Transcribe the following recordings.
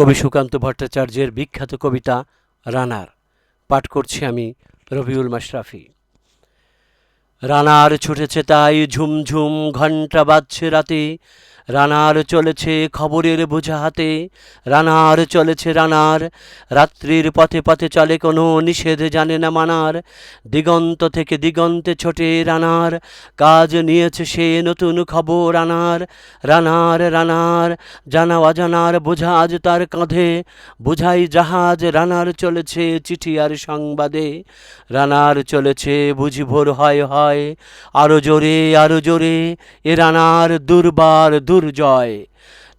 কবি সুকান্ত ভট্টাচার্যের বিখ্যাত কবিতা রানার। পাঠ করছি আমি রবিউল মাশরাফি। রানার ছুটেছে তাই ঝুমঝুম ঘণ্টা বাজছে রাতে রানার চলেছে খবরের বোঝা হাতে, রানার চলেছে রানার। রাত্রির পথে পথে চলে কোনো নিষেধ জানে না মানার। দিগন্ত থেকে দিগন্তে ছোটে রানার, কাজ নিয়েছে সে নতুন খবর রানার রানার রানার, জানা অজানার বোঝা আজ তার কাঁধে। বোঝাই জাহাজ, রানার চলেছে চিঠি আর সংবাদে। রানার চলেছে বুঝি ভোর হয় হয়, আরও জোরে আরও জোরে। এ রানার দুর্বার দুর্জয়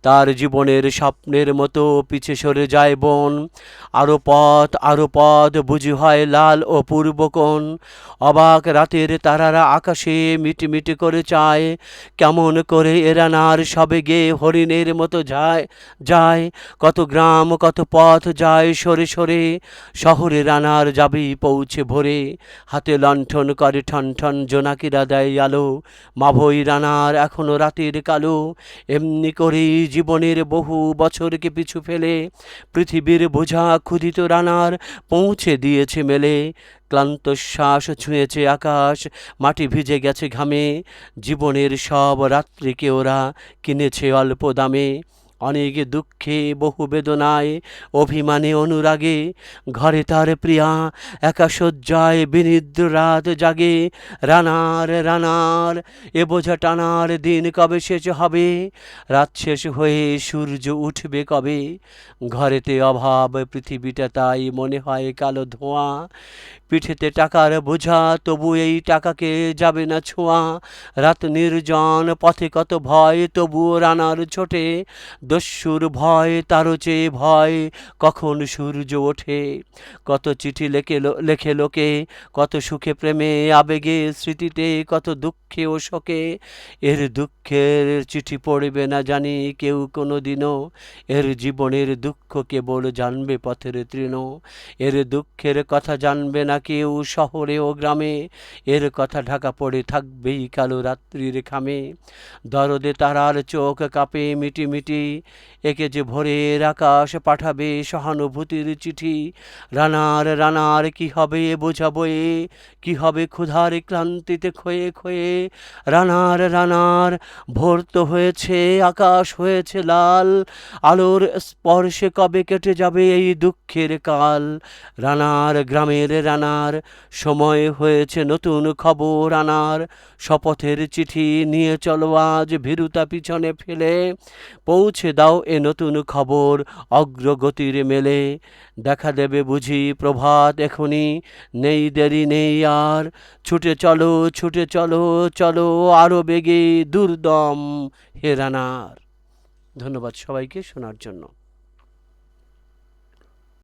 তার জীবনের স্বপ্নের মতো পিছে সরে যায় বন। আরও পথ আরও পথ, বুঝি হয় লাল ও পূর্বকোণ অবাক রাতের তারারা আকাশে মিটমিটি করে চায়। কেমন করে এরানার সবে গে হরিণের মতো যায় যায়। কত গ্রাম, কত পথ যায় সরে সরে। শহরে রানার যাবি পৌঁছে ভরে। হাতে লণ্ঠন করে ঠন ঠন জোনাকিরা দেয় আলো। মাভই রানার এখনও রাতের কালো। এমনি করেই জীবনের বহু বছরকে পিছু ফেলে পৃথিবীর বোঝা ক্ষুধিত রানার পৌঁছে দিয়েছে মেলে। ক্লান্ত শ্বাস ছুঁয়েছে আকাশ, মাটি ভিজে গেছে ঘামে। জীবনের সব রাত্রিকে ওরা কিনেছে অল্প দামে। অনেক দুঃখে, বহু বেদনায়, অভিমানে, অনুরাগে। ঘরে তার প্রিয়া, একা শয্যায়, বিনিদ্র রাত জাগে। রানার রানার, এ বোঝা টানার দিন কবে শেষ হবে? রাত শেষ হয়ে সূর্য উঠবে কবে? ঘরেতে অভাব, পৃথিবীটা তাই মনে হয় কালো ধোঁয়া। পিঠেতে টাকার বোঝা, তবু এই টাকাকে যাবে না ছোঁয়া। রাত নির্জন, পথে কত ভয়, তবুও রানার ছোটে। দস্যুর ভয় তারও চেয়ে ভয়, কখন সূর্য ওঠে? কত চিঠি লেখে লেখে লোকে, কত সুখে প্রেমে, আবেগে স্মৃতিতে, কত দুঃখে ও শোকে? এর দুঃখের চিঠি পড়বে না জানি কেউ কোনো দিনও এর জীবনের দুঃখ কেবল জানবে পথের তৃণ। এর দুঃখের কথা জানবে না কেউ শহরে ও গ্রামে। এর কথা ঢাকা পড়ে থাকবেই কালো রাত্রির খামে। দরদে তারার চোখ কাঁপে মিটি মিটি একে যে ভোরের আকাশ পাঠাবে সহানুভূতির চিঠি, রানার রানার কি হবে বোঝাবো এ, কি হবে ক্ষুধার ক্লান্তিতে ক্ষয়ে ক্ষয়ে, রানার রানার ভোর তো হয়েছে, আকাশ হয়েছে লাল, আলোর স্পর্শে কবে কেটে যাবে এই দুঃখের কাল, রানার গ্রামের রানার, সময় হয়েছে নতুন খবর আনার শপথের চিঠি নিয়ে চলো আজ ভীরুতা পিছনে ফেলে, পৌঁছে দাও এ নতুন খবর, অগ্রগতির মেলে। দেখা দেবে বুঝি প্রভাত এখনই নেই দেরি নেই আর। ছুটে চলো ছুটে চলো চলো আরও বেগে দুর্দম হেরানার। ধন্যবাদ সবাইকে শোনার জন্য।